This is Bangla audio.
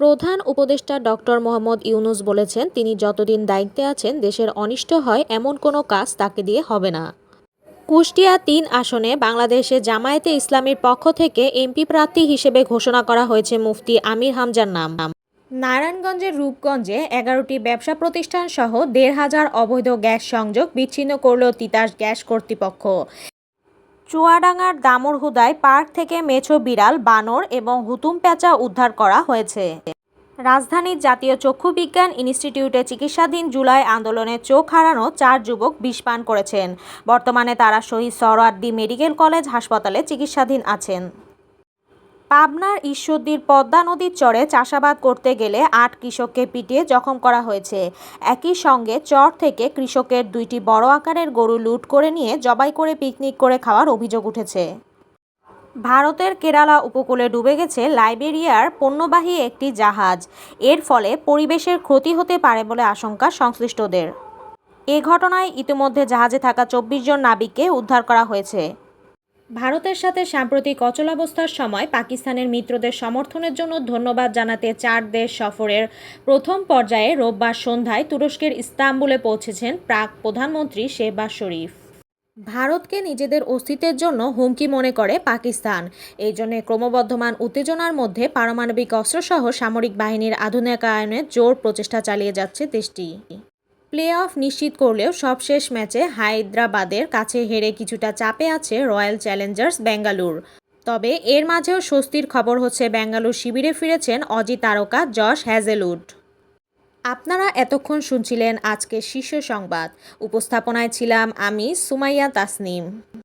প্রধান উপদেষ্টা ডক্টর মোহাম্মদ ইউনুস বলেছেন, তিনি যতদিন দায়িত্বে আছেন, দেশের অনিষ্ট হয় এমন কোনো কাজ তাকে দিয়ে হবে না। কুষ্টিয়া তিন আসনে বাংলাদেশে জামায়াতে ইসলামীর পক্ষ থেকে এমপি প্রার্থী হিসেবে ঘোষণা করা হয়েছে মুফতি আমির হামজার নাম। নারায়ণগঞ্জের রূপগঞ্জে এগারোটি ব্যবসা প্রতিষ্ঠান সহ দেড় হাজার অবৈধ গ্যাস সংযোগ বিচ্ছিন্ন করল তিতাস গ্যাস কর্তৃপক্ষ। চুয়াডাঙ্গার দামুরহুদায় পার্ক থেকে মেছো বিড়াল, বানর এবং হুতুম প্যাঁচা উদ্ধার করা হয়েছে। রাজধানীর জাতীয় চক্ষু বিজ্ঞান ইনস্টিটিউটে চিকিৎসাধীন জুলাই আন্দোলনে চোখ হারানো চার যুবক বিষপান করেছেন। বর্তমানে তারা শহীদ সরওয়ার্দি মেডিকেল কলেজ হাসপাতালে চিকিৎসাধীন আছেন। পাবনার ঈশ্বরদীর পদ্মা নদীর চরে চাষাবাদ করতে গেলে আট কৃষককে পিটিয়ে জখম করা হয়েছে। একই সঙ্গে চর থেকে কৃষকের দুইটি বড় আকারের গরু লুট করে নিয়ে জবাই করে পিকনিক করে খাওয়ার অভিযোগ উঠেছে। ভারতের কেরালা উপকূলে ডুবে গেছে লাইবেরিয়ার পণ্যবাহী একটি জাহাজ। এর ফলে পরিবেশের ক্ষতি হতে পারে বলে আশঙ্কা সংশ্লিষ্টদের। এ ঘটনায় ইতিমধ্যে জাহাজে থাকা চব্বিশ জন নাবিককে উদ্ধার করা হয়েছে। ভারতের সাথে সাম্প্রতিক অচলাবস্থার সময় পাকিস্তানের মিত্রদের সমর্থনের জন্য ধন্যবাদ জানাতে চার দেশ সফরের প্রথম পর্যায়ে রোববার সন্ধ্যায় তুরস্কের ইস্তাম্বুলে পৌঁছেছেন প্রাক প্রধানমন্ত্রী শেহবাজ শরীফ। ভারতকে নিজেদের অস্তিত্বের জন্য হুমকি মনে করে পাকিস্তান। এই জন্য ক্রমবর্ধমান উত্তেজনার মধ্যে পারমাণবিক অস্ত্রসহ সামরিক বাহিনীর আধুনিকায়নের জোর প্রচেষ্টা চালিয়ে যাচ্ছে দেশটি। প্লে অফ নিশ্চিত করলেও সবশেষ ম্যাচে হায়দ্রাবাদের কাছে হেরে কিছুটা চাপে আছে রয়্যাল চ্যালেঞ্জার্স বেঙ্গালুর তবে এর মাঝেও স্বস্তির খবর হচ্ছে বেঙ্গালুর শিবিরে ফিরেছেন অজি তারকা জশ হ্যাজেলউড। আপনারা এতক্ষণ শুনছিলেন আজকের শীর্ষ সংবাদ। উপস্থাপনায় ছিলাম আমি সুমাইয়া তাসনিম।